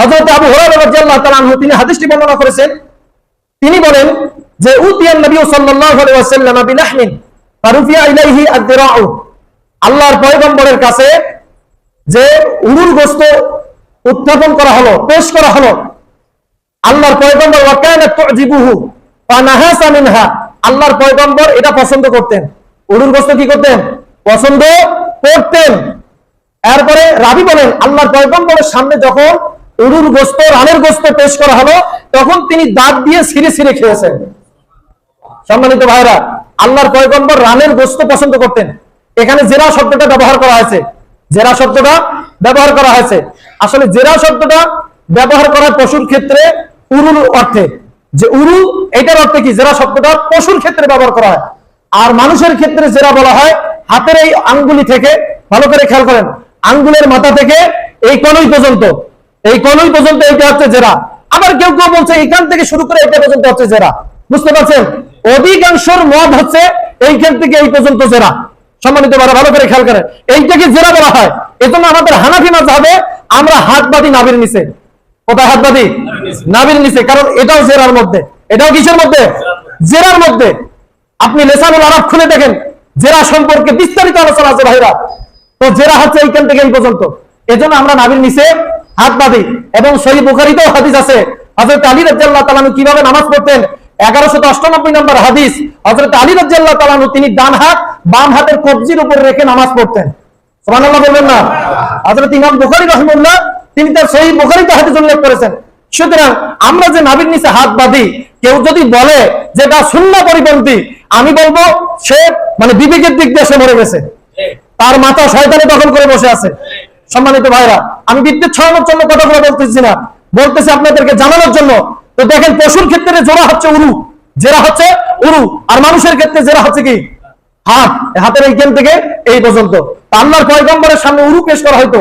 হযরত আবু রাদিয়াল্লাহু তাআলা তিনি হাদিসটি বর্ণনা করেছেন। তিনি বলেন যে, উতিয়ান নবী সাল্লাল্লাহু আলাইহি ওয়াসাল্লাম বিলাহমিন, ফারুফিয়া ইলাইহি আদ-দিরাউ। আল্লাহর পয়গম্বরের কাছে যে উরুর গোস্ত উত্থাপন করা হলো, পেশ করা হলো, আল্লাহর পয়গম্বর ওয়াকানা তুজিবুহু ফানাহাসা মিনহা। আল্লাহর পয়গম্বর এটা পছন্দ করতেন। উরুর গোস্ত কি করতেন? পছন্দ করতেন। এরপরে রাবি বলেন, আল্লাহর পয়গম্বরের সামনে যখন উরুর গোস্ত, রানের গোস্ত পেশ করা হলো। তখন তিনি দাঁত দিয়ে সিঁড়ে সিঁড়ে খেয়েছেন। সম্মানিত ভাইরা আল্লাহর পয়গম্বর রানের গোস্ত পছন্দ করতেন। এখানে জেরা শব্দটা ব্যবহার করা হয়েছে। জেরা শব্দটা ব্যবহার করা হয়েছে। আসলে জেরা শব্দটা ব্যবহার করা পশুর ক্ষেত্রে উরুর অর্থে। যে উরু, এটার অর্থে কি? জেরা শব্দটা পশুর ক্ষেত্রে ব্যবহার করা হয়। আর মানুষের ক্ষেত্রে জেরা বলা হয় হাতের এই আঙ্গুলি থেকে। ভালো করে খেয়াল করেন। আঙ্গুলের মাথা থেকে এই কনুই পর্যন্ত। এই কনুই পর্যন্ত এইটা হচ্ছে জেরা। আবার কেউ কেউ বলছে এখান থেকে শুরু করে এটা পর্যন্ত হচ্ছে জেরা। বুঝতে পারছেন? অধিকাংশর মত হচ্ছে এইখান থেকে এই পর্যন্ত জেরা। সম্মানিত ভাইরা, ভালো করে খেয়াল করেন। এইটাকে জেরা বলা হয়। এজন্য আমাদের হানাফি মাঝ হবে আমরা হাত বাঁধি নাবির নিচে। কোথায় হাত বাঁধি নাবির নিচে। কারণ এটাও জেরার মধ্যে। এটাও কিসের মধ্যে? জেরার মধ্যে। আপনি লেসানুল আরব খুলে দেখেন। জেরা সম্পর্কে বিস্তারিত আলোচনা আছে ভাইরা। তো জেরা হচ্ছে এইখান থেকে এই পর্যন্ত। এজন্য আমরা নাবির নিচে হাত বাঁধি। এবং সহি বুখারিতেও হাদিস আছে। হযরত আলী রাদিয়াল্লাহু তাআলা আনহু কীভাবে নামাজ পড়তেন? এগারোশত অষ্টানব্বই নম্বর হাদিস। হযরত আলী রাদিয়াল্লাহু তাআলা তিনি ডান হাত বাম হাতের কবজির উপর রেখে নামাজ পড়তেন। সুবহানাল্লাহ বলবেন না? হযরত ইমাম বুখারী রাহিমাহুল্লাহ তিনি তার সহি বুখারীতে হাদিস উল্লেখ করেছেন। সুতরাং আমরা যে নাবির নিচে হাত বাঁধি কেউ যদি বলে যে এটা শূন্য পরিপন্থী আমি বলব সে মানে বিবেকের দিক দিয়ে সে মরে গেছে। তার মাথা শয়তানে দখল করে বসে আছে। সম্মানিত ভাইরা আমি বিদ্যুৎ ছড়ানোর জন্য কথাগুলো বলতেছি না। বলতেছি আপনাদেরকে জানানোর জন্য। তো দেখেন পশুর ক্ষেত্রে জোড়া হচ্ছে উরু, জেরা হচ্ছে উরু। আর মানুষের ক্ষেত্রে জেরা হচ্ছে কি? হাত। হাতের এইখান থেকে এই পর্যন্ত। আল্লাহর পয়গম্বরের সামনে উরু পেশ করা হয়তো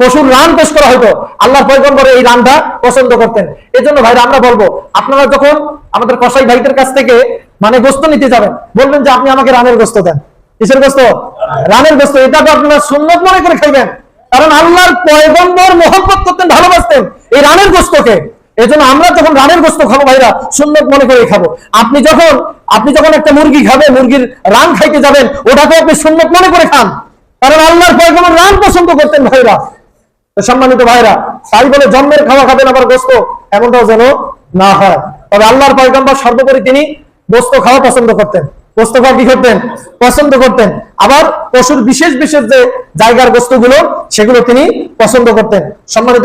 পশুর রান পেশ করা হয়তো আল্লাহর পয়গম্বর এই রানটা পছন্দ করতেন। এই জন্য ভাইরা, আমরা বলব, আপনারা যখন আমাদের কসাই ভাইদের কাছ থেকে মানে গোস্ত নিতে যাবেন, বলবেন যে আপনি আমাকে রানের গোস্ত দেন। কিসের গোস্ত? রানের গোস্ত। এটা তো আপনারা সুন্নত মনে করে খাইবেন। কারণ আল্লাহর পয়গম্বর মহব্বত করতেন, ভালোবাসতেন। এই রানের গোস্তকে এই জন্য আমরা যখন রানের গোস্ত খাব, ভাইরা, সুন্নত মনে করে খাব। আপনি যখন আপনি যখন একটা মুরগি খাবেন, মুরগির রান খাইতে যাবেন, ওটাকে আপনি সুন্নত মনে করে খান। কারণ আল্লাহর পয়গম্বর রান পছন্দ করতেন, ভাইরা। সম্মানিত ভাইরা, তাই বলে জন্মের খাওয়া খাবেন, আবার গোস্ত এমনটাও যেন না হয়। তবে আল্লাহর পয়গম্বর সর্বোপরি তিনি গোস্ত খাওয়া পছন্দ করতেন। গোস্ত খাওয়া কি করতেন? পছন্দ করতেন। আবার পশুর বিশেষ বিশেষ যে জায়গার গোস্তগুলো, সেগুলো তিনি পছন্দ করতেন। সম্মানিত